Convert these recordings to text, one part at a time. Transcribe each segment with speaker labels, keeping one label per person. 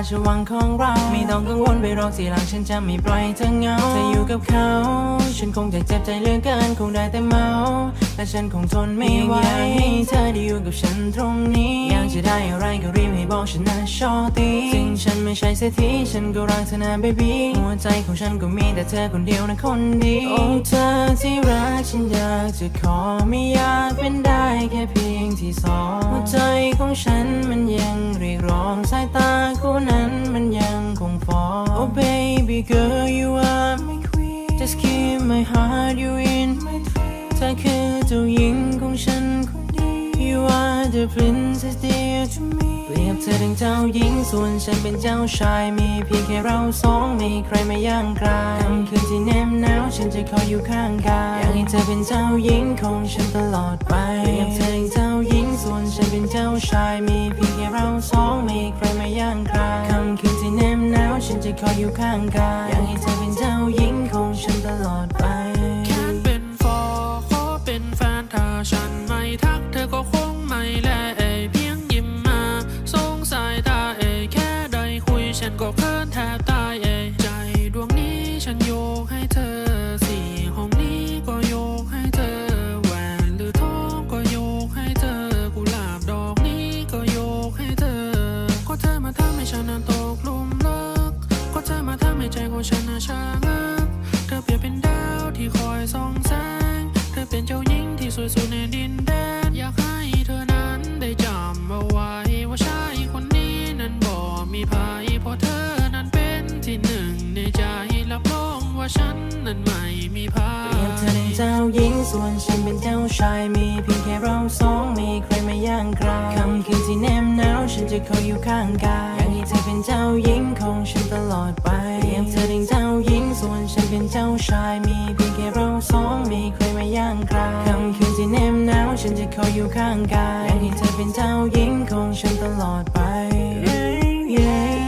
Speaker 1: ราชวังของเรา ไม่ต้องกังวลไปหรอกสีหลังฉันจะไม่ปล่อยเธอเหงาเธออยู่กับเขา ฉันคงจะเจ็บใจเหลือเกินคงได้แต่เมา และฉันคงทนไม่ไหวอยากให้เธอได้อยู่กับฉันตรงนี้ อยากจะได้อะไรก็รีบให้บอกฉันนะชอตีถึงฉันไม่ใช่เศรษฐีฉันก็รักเธอนะเบบี้หัวใจของฉันก็มีแต่เธอคนเดียวนะคนดีโอ้เธอที่รักฉันอยากจะขอไม่อยากเป็นได้แค่เพียงที่สองหัวใจของฉันมันยังเรียกร้องสายตาคู่นั้นมันยังคงฟ้อง Oh baby girl you are my queen Just keep my heart you in my dreams เธอคือเจ้าหญิงของฉันคนเดียว You are the princess dear to me เปรียบเธอดังเจ้าหญิงส่วนฉันเป็นเจ้าชาย มีเพียงแค่เราสองไม่มีใครมาย่างกลายค่ำคืนที่แนบหนาวฉันจะคอยอยู่ข้างกายอยากให้เธอเป็นเจ้าหญิงของฉันตลอดไปเปรียบเธอดังเจ้าหญิงส่วนฉันเป็นเจ้าชาย มีเพียงแค่เราสองไม่มีใครมาย่างกลายค่ำคืนที่แนบหนาวฉันจะคอยอยู่ข้างกายอยากให้เธอเป็นเจ้าหญิง ฉัน
Speaker 2: ก็เคินแทบตายเอยใจดวงนี้ฉันโยกให้เธอสี่ห้องนี้ก็โยกให้เธอแหวนหรือทองก็โยกให้เธอกุหลาบดอกนี้ก็โยกให้เธอ ก็เธอมาทำให้ฉันนั้นตกหลุมรัก ก็เธอมาทำให้ใจของฉันน่ะชะงักเธอเปรียบเป็นดาวที่คอยส่องแสง เธอเป็นเจ้าหญิงที่สวยสุดในดินแดน ฉันนั้นไม่มีภัย
Speaker 1: เปรียบเธอเป็นเจ้าหญิงส่วนฉันเป็นเจ้าชายมีเพียงแค่เราสองมีใครมาย่างกรายค่ำคืนที่แนบหนาวฉันจะคอยอยู่ข้างกายอยากให้เธอเป็นเจ้าหญิงของฉันตลอดไปเปรียบเธอเป็นเจ้าหญิงส่วนฉันเป็นเจ้าชายมีเพียงแค่เราสองมีใครมาย่างกรายค่ำคืนที่แนบหนาวฉันจะคอยอยู่ข้างกายอยากให้เธอเป็นเจ้าหญิงของฉันตลอดไป yeah, yeah,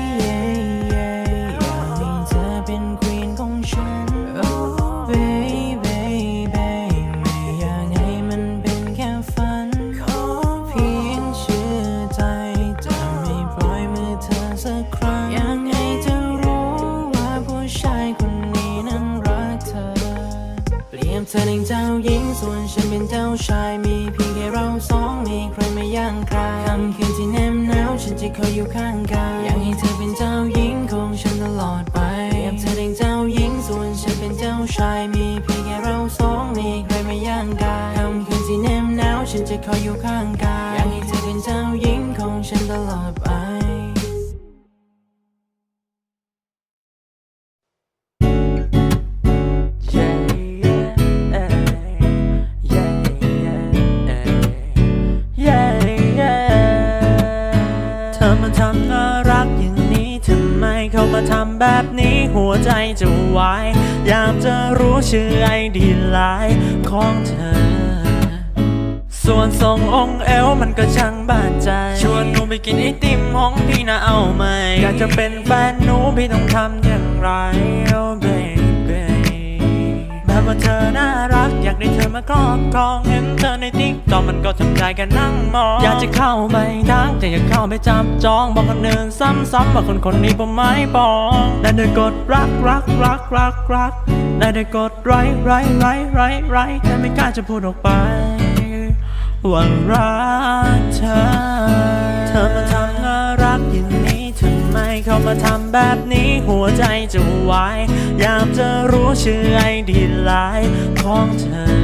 Speaker 1: สองมีใครมาย่างกลายคำคืนที่แนมหนาวฉันจะคอยอยู่ข้างกายอยากให้เธอเป็นเจ้าหญิงของฉันตลอดไปเปรียบเธอเป็นเจ้าหญิงส่วนฉันเป็นเจ้าชายมีเพียงแค่เราสองมีใครมาย่างกายคำคืนที่แนมหนาวฉันจะคอยอยู่ข้างกาย
Speaker 3: แบบนี้หัวใจจะวายอยากจะรู้ชื่อไอดีไลน์ของเธอ ส่วนทรงองค์เอวมันก็ช่างบาดใจ ชวนหนูไปกินไอติมห้องพี่นะเอาไหม อยากจะเป็นแฟนหนูพี่ต้องทำอย่างไร oh baby แบ บว่าเธอน่ารัก อยากได้เธอมาครอบครองเห็นเธอในติ๊กตอกมันก็ทำใจกันนั่งมอง อยากจะเข้าไปทักแต่อยากเข้าไปจับจองบอกคนอื่นซ้ำๆว่าคนคนนี้ผมไม่ปอง ได้แต่กดรักรักรักรักรักได้แต่กดไรไรไรไรไรแต่ไม่กล้าจะพูดออกไปว่ารักเธอเธอมาทำ มเขามาทำแบบนี้หัวใจจะวาย อยากจะรู้ชื่อไอดีไลน์ของเธอ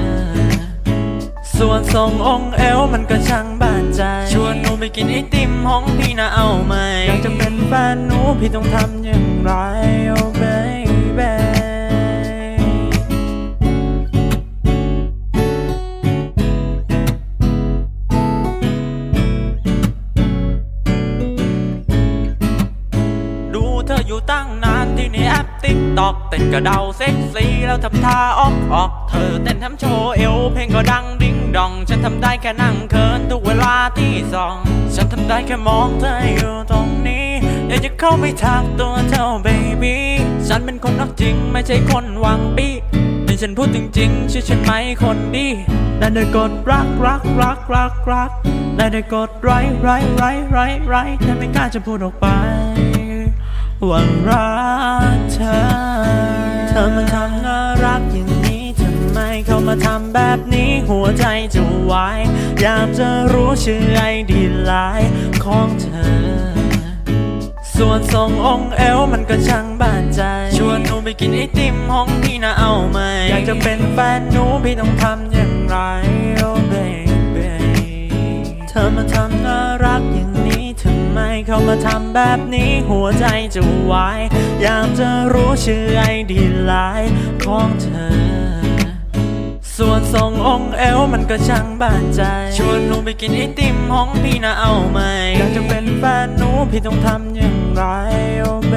Speaker 3: ส่วนทรงองค์เอวมันก็ช่างบาดใจ ชวนหนูไปกินไอติมห้องพี่นะเอาไหม อยากจะเป็นแฟนหนูพี่ต้องทำอย่างไร ตอกเต้นกระเดาเซ็กซี่แล้วทำท่าออกออกเธอเต้นทำโชว์เอวเพลงก็ดังดิ้งดอง ฉันทำได้แค่นั่งเคินทุกเวลาที่ส่อง ฉันทำได้แค่มองเธออยู่ตรงนี้อยากจะเข้าไปทักตัวเธอเบบี้ฉันเป็นคนรักจริงไม่ใช่คนหวังปีนี่ฉันพูดจริงๆเชื่อฉันไหมคนดีได้แต่กดรักรักรักรักรักได้แต่กดไรไรไรไรไรแต่ไม่กล้าจะพูดออกไป ว่ารักเธอ เธอมาทำน่ารักอย่างนี้ทำไมเขามาทำแบบนี้หัวใจจะวายอยากจะรู้ชื่อไอดีไลน์ของเธอ ส่วนทรงองค์เอวมันก็ช่างบาดใจ ชวนหนูไปกินไอติมห้องพี่นะเอาไหม อยากจะเป็นแฟนหนูพี่ต้องทำอย่างไร oh baby เธอมาทำน่ารักอย่าง ไมเขามาทำแบบนี้หัวใจจะวายอยากจะรู้ชื่อไอดีไลน์ของเธอ ส่วนทรงองค์เอวมันก็ช่างบานใจ ชวนหนูไปกินไอติมห้องพี่นะเอาไหมอยากจะเป็นแฟนหนูพี่ต้องทำอย่างไรโอเบ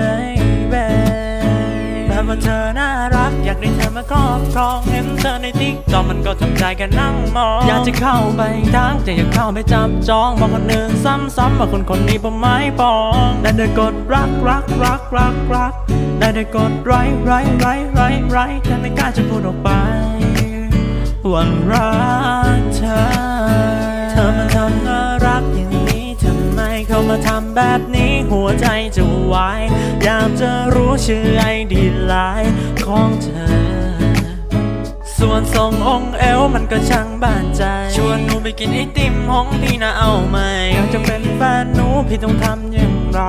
Speaker 3: แบบว่าเธอน่ารัก อยากได้เธอมาครอบครองเห็นเธอในติ๊กต็อกมันก็ทำใจแค่นั่งมอง อยากจะเข้าไปทักแต่อยากเข้าไปจับจองบอกคนอื่นซ้ำๆว่าคนคนนี้ผมไม่ปองได้แต่กดรักรักรักรักรักได้แต่กดไรไรไรไรไรแต่ไม่กล้าจะพูดออกไปว่ารักเธอ มาทำแบบนี้หัวใจจะวายอยากจะรู้ชื่อไอดีไลน์ของเธอ ส่วนทรงองค์เอวมันก็ช่างบานใจ ชวนหนูไปกินไอติมห้องพี่นะเอาไหมอยากจะเป็นแฟนหนูพี่ต้องทำอย่างไร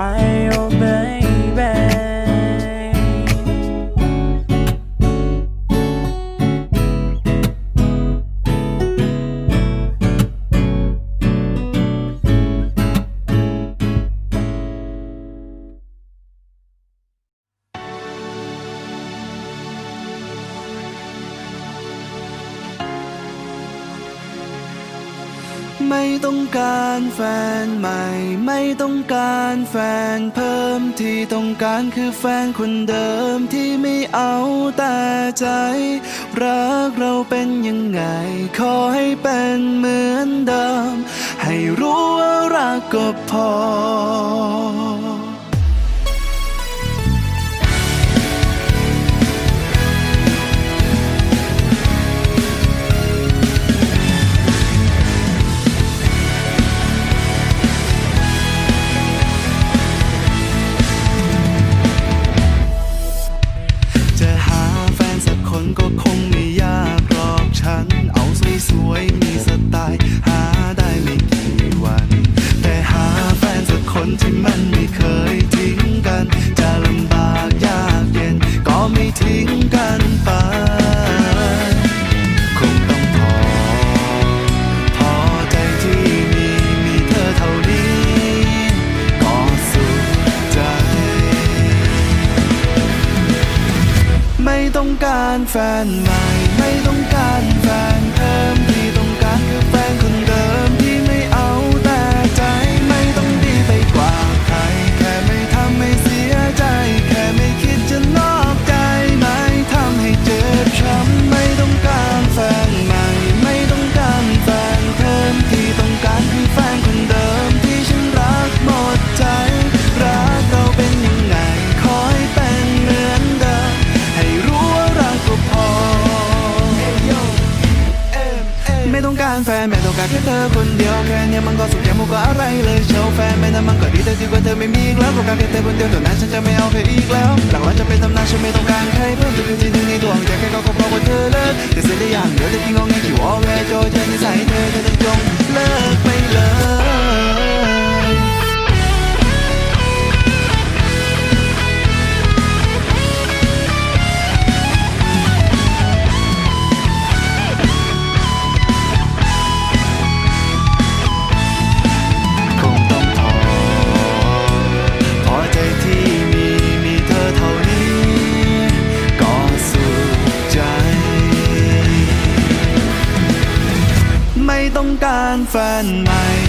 Speaker 4: การแฟนใหม่ ไม่ต้องการแฟนเพิ่มที่ต้องการคือแฟนคนเดิมที่ไม่เอาแต่ใจ รักเราเป็นยังไง ขอให้เป็นเหมือนเดิม ให้รู้ว่ารักก็พอ องการแค่เธอคนเดียวแค่นี้มันก็สุขแค่มุกก็อะไรเลยเชียวแฟนไม่นั้นมันก็ดีแต่ดีกว่าเธอไม่มีอีกแล้วก็การแค่เธอคนเดียวตัวนั้นฉันจะไม่เอาใครอีกแล้วหลังวันจะเป็นตำนานฉันไม่ต้องการใครเพิ่มจะคือที่หนึ่งในดวงใจแค่ก็เพราะว่าเธอเลิกแต่เสียได้อย่างเดียวแต่ที่งงแงที่วอลแวร์โจเจอนิสัยเธอเธอต้องจงเลิกานแฟนใหม่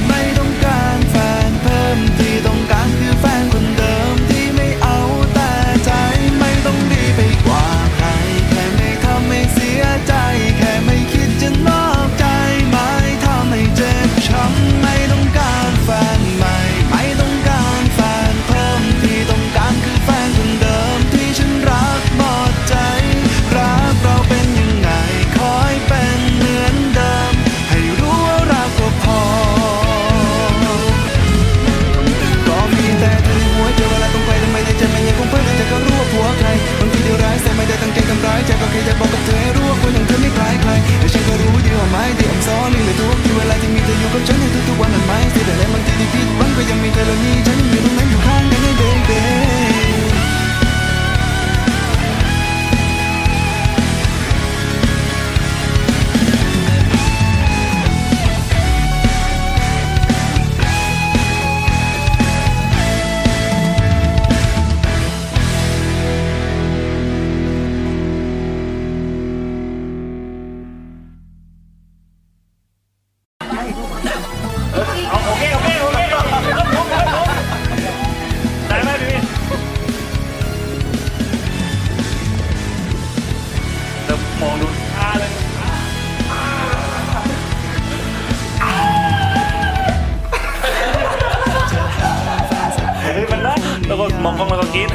Speaker 4: ก็มองกล้องแล้
Speaker 5: วก็กิน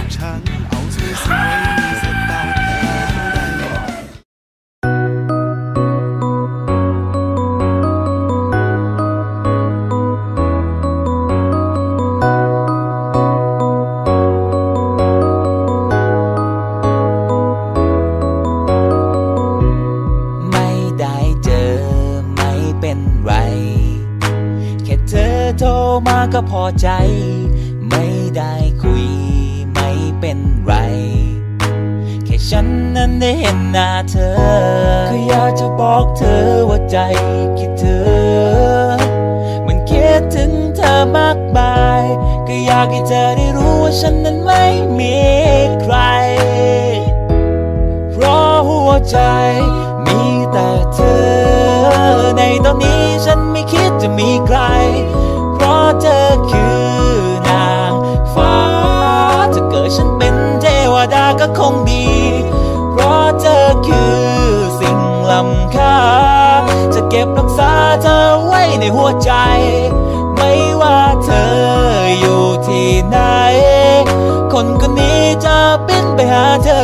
Speaker 5: ไม่มีใคร เพราะหัวใจมีแต่เธอ ในตอนนี้ฉันไม่คิดจะมีใคร เพราะเธอคือนางฟ้า ถ้าเกิดฉันเป็นเทวดาก็คงดี เพราะเธอคือสิ่งล้ำค่า จะเก็บรักษาเธอไว้ในหัวใจ ไม่ว่าเธออยู่ที่ไหน คนคนนี้จะบินไปหาเธอ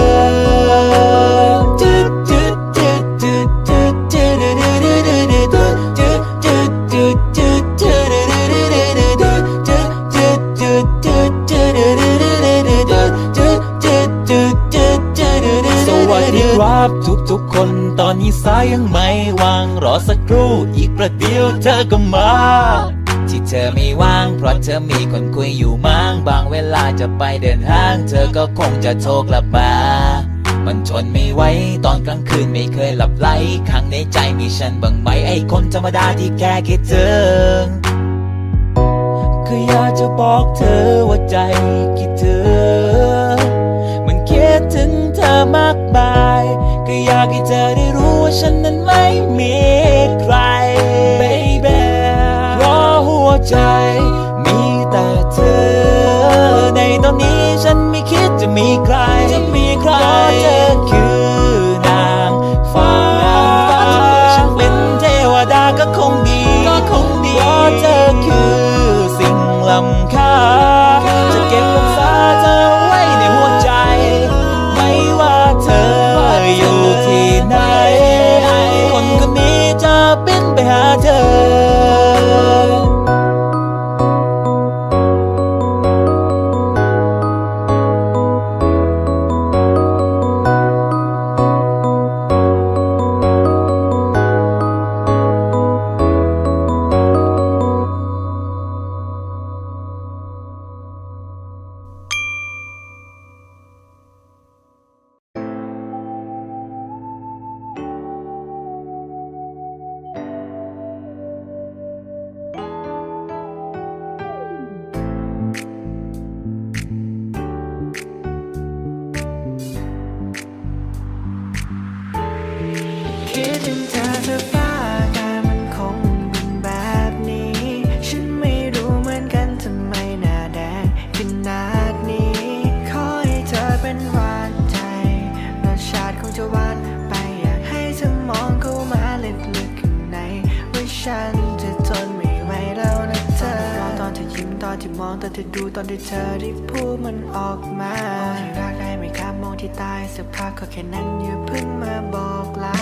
Speaker 5: สวัสดีครับทุกๆคนตอนนี้สายยังไม่วาง รอสักครู่อีกประเดี๋ยวเธอก็มา ที่เธอไม่ว่าง เพราะเธอมีคนคุยอยู่มั้งบางเวลาจะไปเดินห้าง เธอก็คงจะโทรกลับมา มันทนไม่ไหวตอนกลางคืนไม่เคยหลับไหลข้างในใจมีฉันบ้างไหมไอ้คนธรรมดาที่แค่คิดถึงก็อยากจะบอกเธอว่าใจคิดถึงมันคิดถึงเธอมากมาย ก็อยากให้เธอได้รู้ว่าฉันนั้นไม่มีใคร ใจ มีแต่เธอ ในตอนนี้ฉันไม่คิดจะมีใค
Speaker 6: ร นที่ดูตอที่เธอได้พูดมันออกมาโอ้ที่รักได้ไหมครับมองที่ตายสักพักก็แค่นั้นอย่าเพิ่งมาบอกลา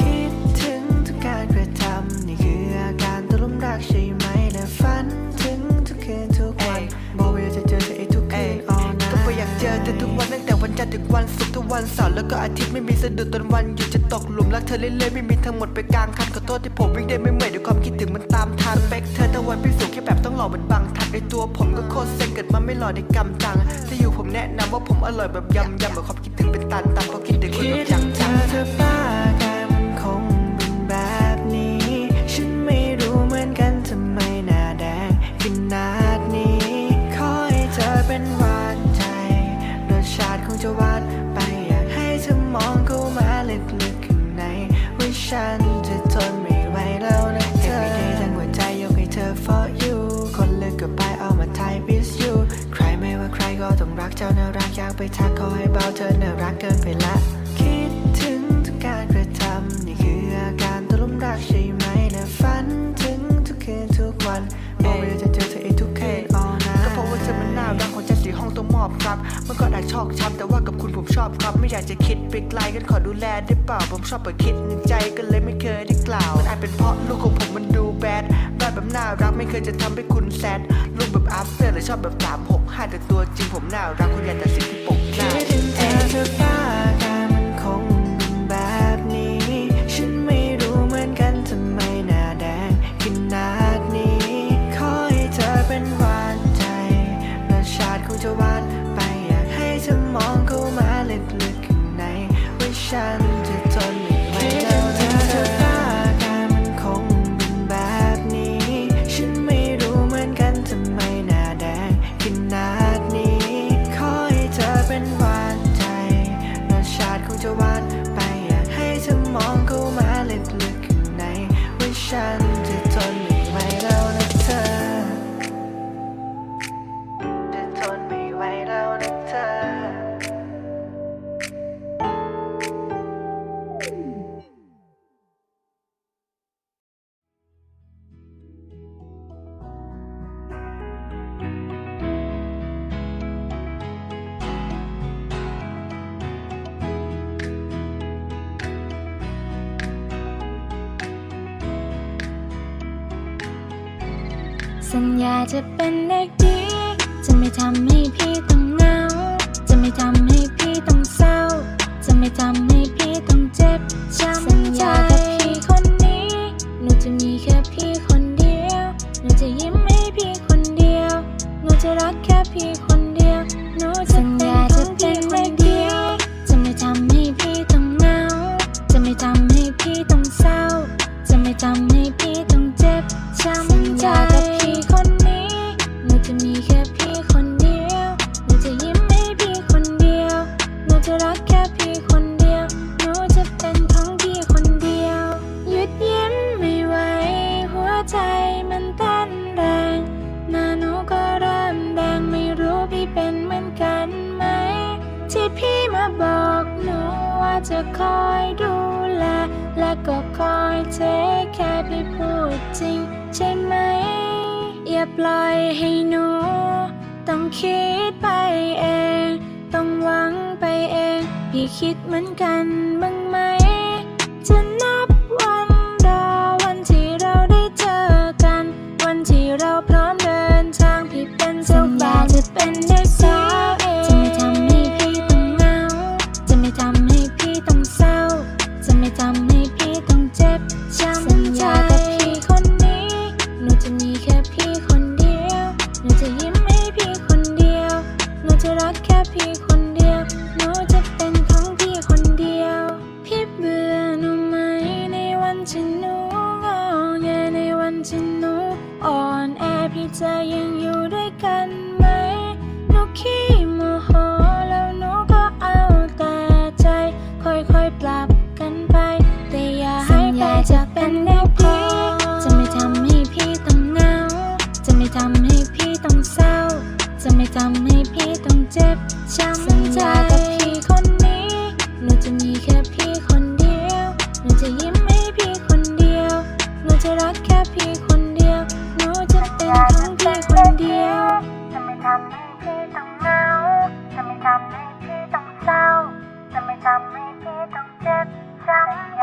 Speaker 6: คิดถึงทุกการกระทำนี่คืออาการตกลุมรักใช่ไหมและฝันถึงทุกคืนทุกวันบอกว่าจะเจอเธออีกทุกคืน all night
Speaker 7: ก็ไม่อยากเจอเธอทุกวันตั้งแต่วันจันทร์ถึงวันศุกร์ทุกวันเสาร์แล้วก็อาทิตย์ไม่มีสะดุดตอนวันหยุดจะตกหลุมรักเธอเรื่อยๆไม่มีทั้งหมดไปกลางคันขอโทษที่ผมวิ่งได้ไม่เหมื่อยด้วยความคิดถึงมันตามทันเปกเธอทั้งวันพิสูจน์แค่แบบต้องหล่อเหมือนบาง ตัวผมก็โคตรเซ็งเกิดมาไม่หล่อในกำจัง ถ้าอยู่ผมแนะนำว่าผมอร่อยแบบยำยำแบบความคิดถึงเป็นตันตันเพราะคิดถึงคนแบบจั
Speaker 6: ง
Speaker 7: จัง
Speaker 6: เธอฟ้าอากาศมันคงเป็นแบบนี้ ฉันไม่รู้เหมือนกันทำไมหน้าแดงขนาดนี้ขอให้เธอเป็นหวานใจรสชาติคงจะหวานไปอยากให้เธอมองเข้ามาลึกๆข้างในว่าฉันจะทน ต้องรักเจ้าน่ารักอยากไปทักขอให้เบาเธอเน่ารักเกินไปละ คิดถึงทุกการกระทำนี่คืออาการตกลุมรักใช่ไหมและฝันถึงทุกคืนทุกวันมองไปจะเจอเธออีกทุกคืน all
Speaker 7: ก็เพราะว่าเธอมันน่ารักของฉันสีห้องต้อง
Speaker 6: มอบครับมันก็อนอาจชอกช้ำแต่ว่ากับคุณผมชอบครับ ไม่อยากจะคิดไปไกลกันขอดูแลได้เปล่าผมชอบเปิดคิดในใจกันเลยไม่เคยได้กล่าวมันอาจเป็น ไม่เคยจะทำให้คุณแซดรูปแบบอัพเตอร์หรือชอบแบบสามหกห้าแต่ตัวจริงผมน่ารักคุนยันแต่สิ่งที่ปกหน้า
Speaker 8: ถึงเธอเธอกายมันคงเป็นแบบนี้ ฉันไม่รู้เหมือนกันทำไมหน้าแดงขนาดนี้ ขอให้เธอเป็นหวานใจระชาติคงจะหวานไปอยากให้เธอมองเข้ามาลึกๆข้างในว่าฉัน
Speaker 9: สัญญาจะเป็นเด็กดี จะไม่ทำให้พี่ต้องเหงา จะไม่ทำให้พี่ต้องเศร้า จะไม่ทำให้พี่ต้องเจ็บช้ำสัญญากับพี่คนนี้ หนูจะมีแค่พี่คนเดียว หนูจะยิ้มให้พี่คนเดียว หนูจะรักแค่พี่คนเดียว หนูจะเป็นของพี่คนเดียว จะไม่ทำให้พี่ต้องเหงา จะไม่ทำให้พี่ต้องเศร้า จะไม่ทำให้พี่ต้องเจ็บช้ำ จะรักแค่พี่คนเดียว หนูจะเป็นของพี่คนเดียว จะไม่ทำให้พี่ต้องเหงา จะไม่ทำให้พี่ต้องเศร้า จะไม่ทำให้พี่ต้องเจ็บช้ำใจ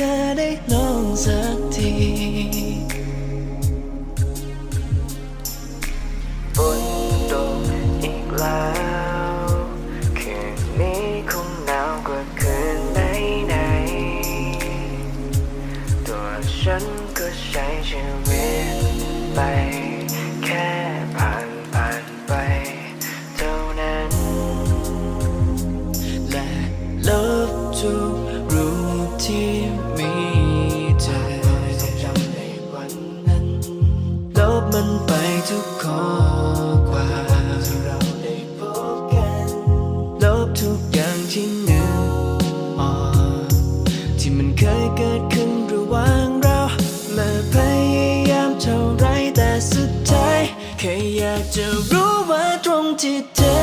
Speaker 8: จะได้ล
Speaker 10: องสักทีบนตงอีกแล้ว
Speaker 11: to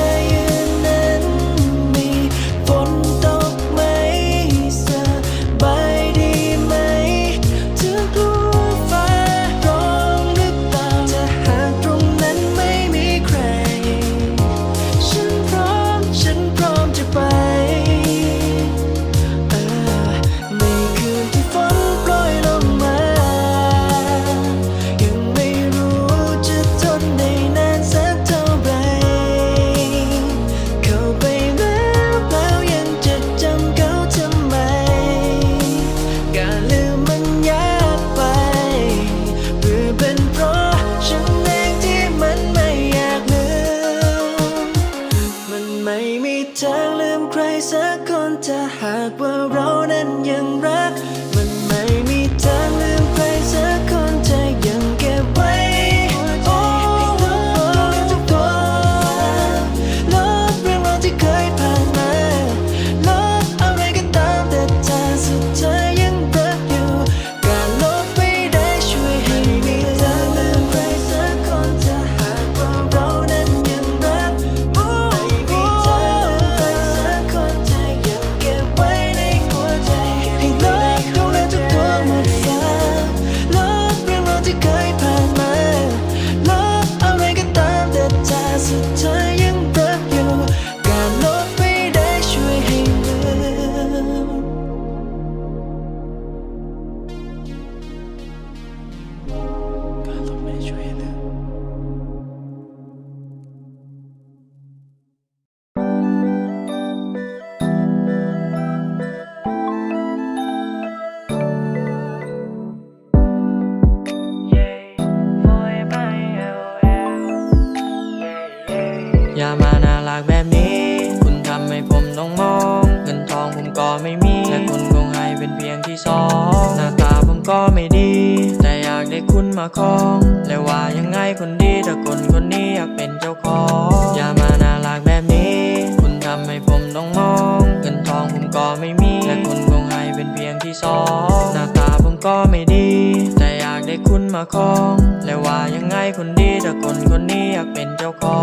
Speaker 11: ครอง และว่ายังไงคนดีถ้าคนคนนี้อยากเป็นเจ้าของ อย่ามาน่ารักแบบนี้ คุณทำให้ผมต้องมอง เงินทองผมก็ไม่มี และคุณคงให้เป็นเพียงที่สองหน้าตาผมก็ไม่ดี แต่อยากได้คุณมาครอง และว่ายังไงคนดีถ้าคนคนนี้อยากเป็นเจ้าขอ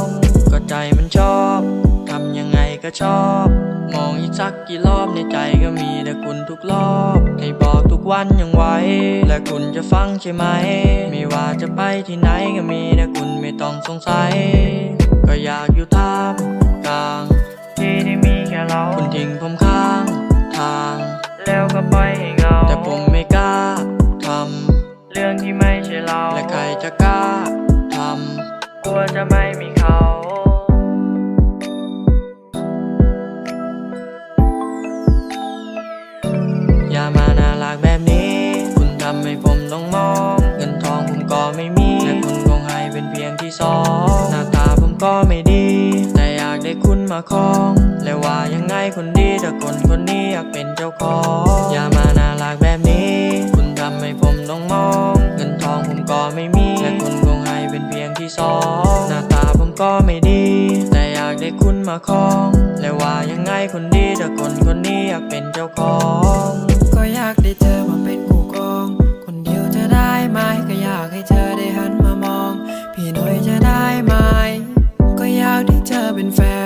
Speaker 11: ง ก็ใจมันชอบทำยังไงก็ชอบ มองอีกสักกี่รอบในใจก็มีแต่คุณทุกรอบให้บอก วันยังไหวและคุณจะฟังใช่ไหม ไม่ว่าจะไปที่ไหนก็มีแต่คุณไม่ต้องสงสัย ก็อยากอยู่ท่ามกลางที่ที่มีแค่เราคุณทิ้งผมข้างทาง แล้วก็ปล่อยให้เหงาแต่ผมไม่กล้าทำเรื่องที่ไม่ใช่เรา และใครจะกล้าทำกลัวจะไม่ มาคอง และว่ายังไงคนดีถ้าคนคนนี้อยากเป็นเจ้าของ อย่ามาน่ารักแบบนี้ คุณทำให้ผมต้องมอง เงินทองผมก็ไม่มี และคุณคงให้เป็นเพียงที่สองหน้าตาผมก็ไม่ดี แต่อยากได้คุณมาครอง และว่ายังไงคนดีถ้าคนคนนี้อยากเป็นเจ้าของ
Speaker 12: ก็อยากได้เธอมาเป็นคู่ครอง คนเดียวจะได้ไหมก็อยากให้เธอได้หันมามอง พี่หน่อยจะได้ไหม ก็อยากได้เธอเป็นแฟน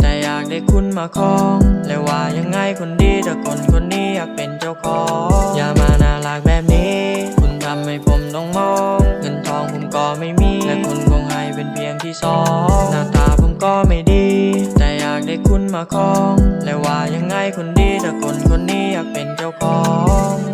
Speaker 12: แต่อยากได้คุณมาคล้อง และว่ายังไงคนดีแต่คนคนนี้อยากเป็นเจ้าของ อ
Speaker 11: ย่ามาน่ารักแบบนี้ คุณทำให้ผมต้องมอง เงินทองผมก็ไม่มี และคุณคงให้เป็นเพียงที่สองหน้าตาผมก็ไม่ดี แต่อยากได้คุณมาคล้อง และว่ายังไงคนดีแต่คนคนนี้อยากเป็นเจ้าของ